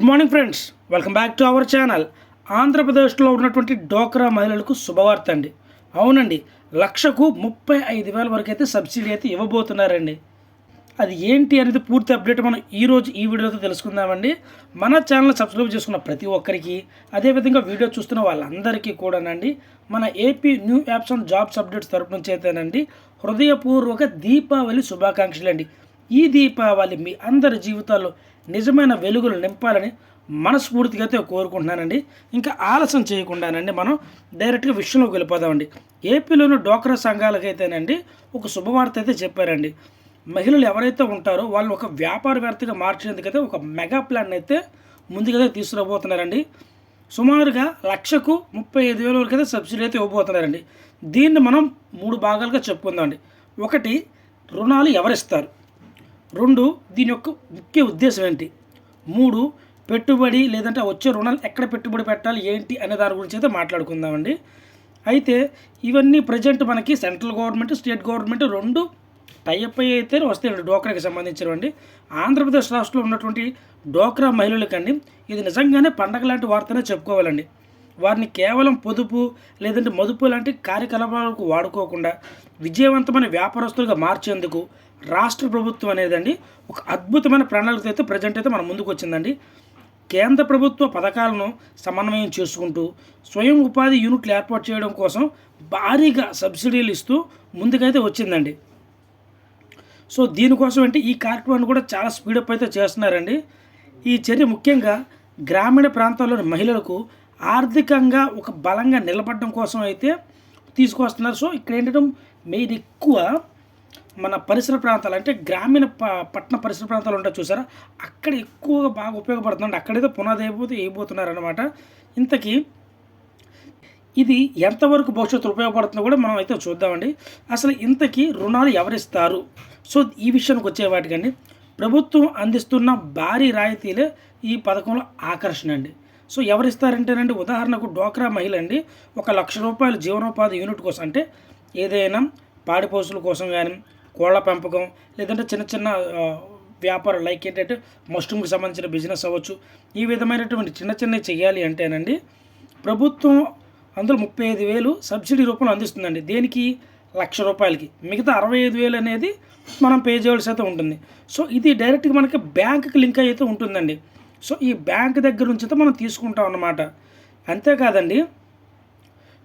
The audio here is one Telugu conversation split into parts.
Good morning friends welcome back to our channel ఆంధ్రప్రదేశ్లో ఉన్నటువంటి డోక్రా మహిళలకు శుభవార్త అండి. అవునండి లక్షకు ముప్పై ఐదు వేల వరకు అయితే సబ్సిడీ అయితే ఇవ్వబోతున్నారండి. అది ఏంటి అనేది పూర్తి అప్డేట్ మనం ఈరోజు ఈ వీడియోతో తెలుసుకుందామండి. మన ఛానల్ సబ్స్క్రైబ్ చేసుకున్న ప్రతి ఒక్కరికి అదేవిధంగా వీడియో చూస్తున్న వాళ్ళందరికీ కూడానండి మన AP new apps and jobs updates తరపు నుంచి అయితేనండి హృదయపూర్వక దీపావళి శుభాకాంక్షలు అండి ఈ దీపావళి మీ అందరి జీవితాల్లో నిజమైన వెలుగులు నింపాలని మనస్ఫూర్తిగా అయితే కోరుకుంటున్నానండి. ఇంకా ఆలస్యం చేయకుండానండి మనం డైరెక్ట్గా విషయంలోకి వెళ్ళిపోదామండి. ఏపీలోని డోక్రా సంఘాలకైతేనండి ఒక శుభవార్త అయితే చెప్పారండి. మహిళలు ఎవరైతే ఉంటారో వాళ్ళు ఒక వ్యాపారవేత్తగా మార్చేందుకైతే ఒక మెగా ప్లాన్ అయితే ముందుగా తీసుకురాబోతున్నారండి. సుమారుగా లక్షకు ముప్పై ఐదు వేల వరకు అయితే సబ్సిడీ అయితే ఇవ్వబోతున్నారండి. దీన్ని మనం మూడు భాగాలుగా చెప్పుకుందామండి. ఒకటి రుణాలు ఎవరిస్తారు? రెండు దీని యొక్క ముఖ్య ఉద్దేశం ఏంటి? మూడు పెట్టుబడి లేదంటే వచ్చే రుణాలు ఎక్కడ పెట్టుబడి పెట్టాలి ఏంటి అనే దాని గురించి అయితే మాట్లాడుకుందామండి. అయితే ఇవన్నీ ప్రజెంట్ మనకి సెంట్రల్ గవర్నమెంట్ స్టేట్ గవర్నమెంట్ రెండు టైఅప్ అయ్యి అయితే వస్తాయండి డోక్రాకి సంబంధించినవండి. ఆంధ్రప్రదేశ్ రాష్ట్రంలో ఉన్నటువంటి డోక్రా మహిళలకండి ఇది నిజంగానే పండగ లాంటి వార్తనే చెప్పుకోవాలండి. వారిని కేవలం పొదుపు లేదంటే మదుపు లాంటి కార్యకలాపాలకు వాడుకోకుండా విజయవంతమైన వ్యాపారస్తులుగా మార్చేందుకు రాష్ట్ర ప్రభుత్వం అనేదండి ఒక అద్భుతమైన ప్రణాళిక అయితే ప్రజెంట్ అయితే మన ముందుకు వచ్చిందండి. కేంద్ర ప్రభుత్వ పథకాలను సమన్వయం చేసుకుంటూ స్వయం ఉపాధి యూనిట్లు ఏర్పాటు చేయడం కోసం భారీగా సబ్సిడీలు ఇస్తూ ముందుకైతే వచ్చిందండి. సో దీనికోసం అంటే ఈ కార్యక్రమాన్ని కూడా చాలా స్పీడప్ అయితే చేస్తున్నారండి. ఈ చర్య ముఖ్యంగా గ్రామీణ ప్రాంతాల్లోని మహిళలకు ఆర్థికంగా ఒక బలంగా నిలబడడం కోసం అయితే తీసుకొస్తున్నారు సో ఇక్కడ ఏంటంటే మెయిన్ ఎక్కువ మన పరిసర ప్రాంతాలు అంటే గ్రామీణ ప పట్టణ పరిసర ప్రాంతాలు ఉంటాయి చూసారా? అక్కడ ఎక్కువగా బాగా ఉపయోగపడుతుంది అక్కడైతే పునాది అయిపోతే వేయబోతున్నారు అనమాట ఇంతకీ ఇది ఎంతవరకు భవిష్యత్తు ఉపయోగపడుతుందో కూడా మనం అయితే చూద్దామండి. అసలు ఇంతకీ రుణాలు ఎవరిస్తారు? సో ఈ విషయానికి వచ్చే వాటికండి. ప్రభుత్వం అందిస్తున్న భారీ రాయితీలే ఈ పథకంలో ఆకర్షణ అండి సో ఎవరిస్తారంటేనండి ఉదాహరణకు డోక్రా మహిళ అండి ఒక లక్ష రూపాయల జీవనోపాధి యూనిట్ కోసం అంటే ఏదైనా పాడి కోసం కానీ కోళ్ళ పెంపకం లేదంటే చిన్న చిన్న వ్యాపారం లైక్ ఏంటంటే మష్రూమ్కి సంబంధించిన బిజినెస్ అవ్వచ్చు. ఈ విధమైనటువంటి చిన్న చిన్నవి చేయాలి అంటేనండి ప్రభుత్వం అందులో ముప్పై ఐదు వేలు సబ్సిడీ రూపంలో అందిస్తుందండి. దేనికి? లక్ష రూపాయలకి. మిగతా అరవై ఐదు వేలు అనేది మనం పే చేయవలసి అయితే ఉంటుంది. సో ఇది డైరెక్ట్గా మనకి బ్యాంకుకి లింక్ అయితే ఉంటుందండి. సో ఈ బ్యాంక్ దగ్గర నుంచి అయితే మనం తీసుకుంటాం అన్నమాట. అంతేకాదండి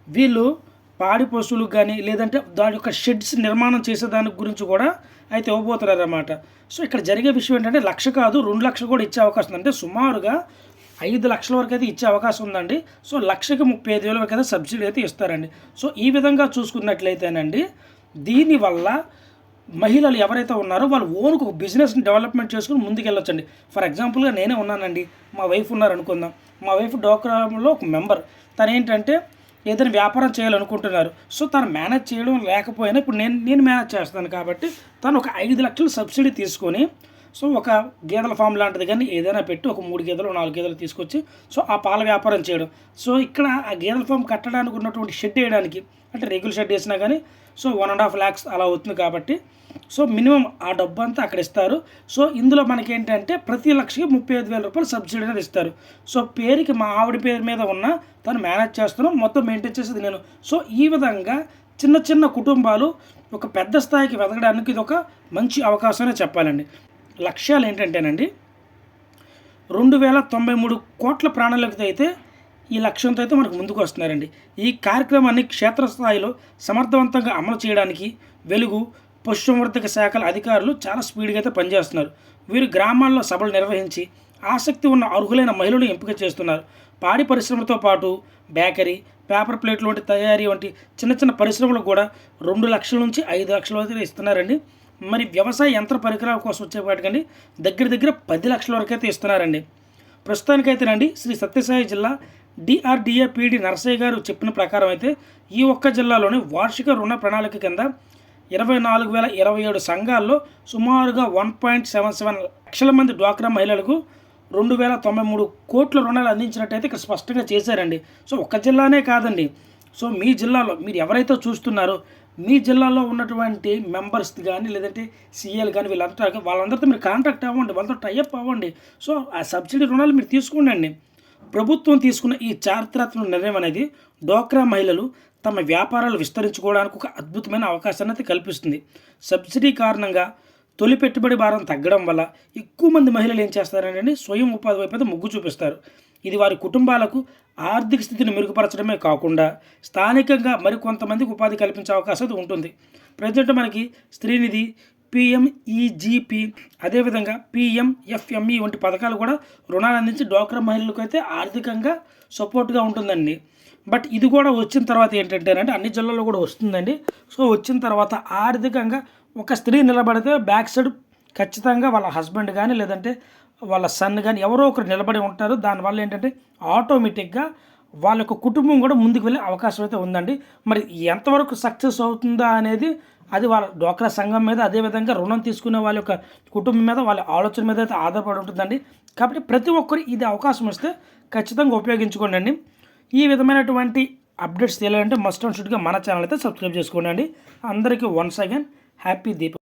వీళ్ళు పాడి పశువులకు కానీ లేదంటే దాని యొక్క షెడ్స్ నిర్మాణం చేసే దాని గురించి కూడా అయితే ఇవ్వబోతున్నారన్నమాట. సో ఇక్కడ జరిగే విషయం ఏంటంటే లక్ష కాదు రెండు లక్షలు కూడా ఇచ్చే అవకాశం ఉంది. అంటే సుమారుగా ఐదు లక్షల వరకు అయితే ఇచ్చే అవకాశం ఉందండి. సో లక్షకి ముప్పై ఐదు వేల వరకు అయితే సబ్సిడీ అయితే ఇస్తారండి. సో ఈ విధంగా చూసుకున్నట్లయితేనండి దీనివల్ల మహిళలు ఎవరైతే ఉన్నారో వాళ్ళు ఓన్కు ఒక బిజినెస్ని డెవలప్మెంట్ చేసుకుని ముందుకు వెళ్ళొచ్చండి ఫర్ ఎగ్జాంపుల్గా నేనే ఉన్నానండి. మా వైఫ్ ఉన్నారు అనుకుందాం మా వైఫ్ డోక్రాలో ఒక మెంబర్ తను ఏంటంటే ఏదైనా వ్యాపారం చేయాలనుకుంటున్నారు. సో తను మేనేజ్ చేయడం లేకపోయినా ఇప్పుడు నేను నేను మేనేజ్ చేస్తాను కాబట్టి తను ఒక ఐదు లక్షలు సబ్సిడీ తీసుకొని సో ఒక గేదెల ఫామ్ లాంటిది కానీ ఏదైనా పెట్టి ఒక మూడు గేదెలు నాలుగు గేదెలు తీసుకొచ్చి సో ఆ పాల వ్యాపారం చేయడం. సో ఇక్కడ ఆ గేదెల ఫామ్ కట్టడానికి ఉన్నటువంటి షెడ్ వేయడానికి అంటే రెగ్యులర్ షెడ్ వేసినా కానీ so one and half lakhs అలా అవుతుంది కాబట్టి సో మినిమం ఆ డబ్బు అంతా అక్కడ ఇస్తారు. సో ఇందులో మనకి ఏంటంటే ప్రతి లక్షకి ముప్పై ఐదు వేల రూపాయలు సబ్సిడీ అనేది ఇస్తారు. సో పేరుకి మా ఆవిడ పేరు మీద ఉన్న తను మేనేజ్ చేస్తున్నాం మొత్తం మెయింటైన్ చేసేది నేను. సో ఈ విధంగా చిన్న చిన్న కుటుంబాలు ఒక పెద్ద స్థాయికి వెతకడానికి ఇది ఒక మంచి అవకాశమే చెప్పాలండి. లక్ష్యాలు ఏంటంటేనండి రెండు వేల తొంభై మూడు కోట్ల ప్రాణాలకు అయితే ఈ లక్ష్యంతో అయితే మనకు ముందుకు వస్తున్నారండి. ఈ కార్యక్రమాన్ని క్షేత్రస్థాయిలో సమర్థవంతంగా అమలు చేయడానికి వెలుగు పశుసంవర్ధక శాఖల అధికారులు చాలా స్పీడ్గా అయితే పనిచేస్తున్నారు. వీరు గ్రామాల్లో సభలు నిర్వహించి ఆసక్తి ఉన్న అర్హులైన మహిళలు ఎంపిక చేస్తున్నారు. పాడి పరిశ్రమతో పాటు బేకరీ పేపర్ ప్లేట్లు వంటి తయారీ వంటి చిన్న చిన్న పరిశ్రమలు కూడా రెండు లక్షల నుంచి ఐదు లక్షల వరకు ఇస్తున్నారండి. మరి వ్యవసాయ యంత్ర పరికరాల కోసం వచ్చేపాటికండి దగ్గర దగ్గర పది లక్షల వరకు అయితే ఇస్తున్నారండి ప్రస్తుతానికైతేనండి శ్రీ సత్యసాయి జిల్లా డిఆర్డిఏ పీడి నరసయ్య గారు చెప్పిన ప్రకారం అయితే ఈ ఒక్క జిల్లాలోని వార్షిక రుణ ప్రణాళిక కింద ఇరవై నాలుగు వేల ఇరవై ఏడు సంఘాల్లో సుమారుగా వన్ పాయింట్ సెవెన్ సెవెన్ లక్షల మంది డ్వాక్రా మహిళలకు రెండు వేల తొంభై మూడు కోట్ల రుణాలు అందించినట్టయితే ఇక్కడ స్పష్టంగా చేశారండి. సో ఒక్క జిల్లానే కాదండి. సో మీ జిల్లాలో మీరు ఎవరైతే చూస్తున్నారో మీ జిల్లాలో ఉన్నటువంటి మెంబర్స్ కానీ లేదంటే సీఎల్ కానీ వీళ్ళంతా వాళ్ళందరితో మీరు కాంటాక్ట్ అవ్వండి వాళ్ళతో టైఅప్ అవ్వండి. సో ఆ సబ్సిడీ రుణాలు మీరు తీసుకోండి ప్రభుత్వం తీసుకున్న ఈ చారిత్రాత్మక నిర్ణయం అనేది డోక్రా మహిళలు తమ వ్యాపారాలు విస్తరించుకోవడానికి ఒక అద్భుతమైన అవకాశాన్ని అయితే కల్పిస్తుంది. సబ్సిడీ కారణంగా తొలి పెట్టుబడి భారం తగ్గడం వల్ల ఎక్కువ మంది మహిళలు ఏం చేస్తారంటే స్వయం ఉపాధి వైపు అయితే మొగ్గు చూపిస్తారు. ఇది వారి కుటుంబాలకు ఆర్థిక స్థితిని మెరుగుపరచడమే కాకుండా స్థానికంగా మరికొంతమందికి ఉపాధి కల్పించే అవకాశం ఉంటుంది. ప్రజెంట్ మనకి స్త్రీనిధి పిఎంఈజీపీ అదేవిధంగా పిఎంఎఫ్ఎంఈ వంటి పథకాలు కూడా రుణాలు అందించి డ్వాక్రా మహిళలకు అయితే ఆర్థికంగా సపోర్ట్గా ఉంటుందండి. బట్ ఇది కూడా వచ్చిన తర్వాత ఏంటంటే అంటే అన్ని జిల్లాల్లో కూడా వస్తుందండి. సో వచ్చిన తర్వాత ఆర్థికంగా ఒక స్త్రీ నిలబడితే బ్యాక్ సైడ్ ఖచ్చితంగా వాళ్ళ హస్బెండ్ కానీ లేదంటే వాళ్ళ సన్ కానీ ఎవరో ఒకరు నిలబడి ఉంటారు. దానివల్ల ఏంటంటే ఆటోమేటిక్గా వాళ్ళ యొక్క కుటుంబం కూడా ముందుకు వెళ్ళే అవకాశం అయితే ఉందండి. మరి ఎంతవరకు సక్సెస్ అవుతుందా అనేది అది వాళ్ళ డోక్రా సంఘం మీద అదేవిధంగా రుణం తీసుకునే వాళ్ళ యొక్క కుటుంబం మీద వాళ్ళ ఆలోచన మీద అయితే ఆధారపడి ఉంటుందండి. కాబట్టి ప్రతి ఒక్కరు ఇది అవకాశం వస్తే ఖచ్చితంగా ఉపయోగించుకోండి అండి. ఈ విధమైనటువంటి అప్డేట్స్ తెలియాలంటే మస్ట్ అండ్ షుడ్గా మన ఛానల్ అయితే సబ్స్క్రైబ్ చేసుకోండి అండి. అందరికీ వన్స్ అగైన్ హ్యాపీ దీపం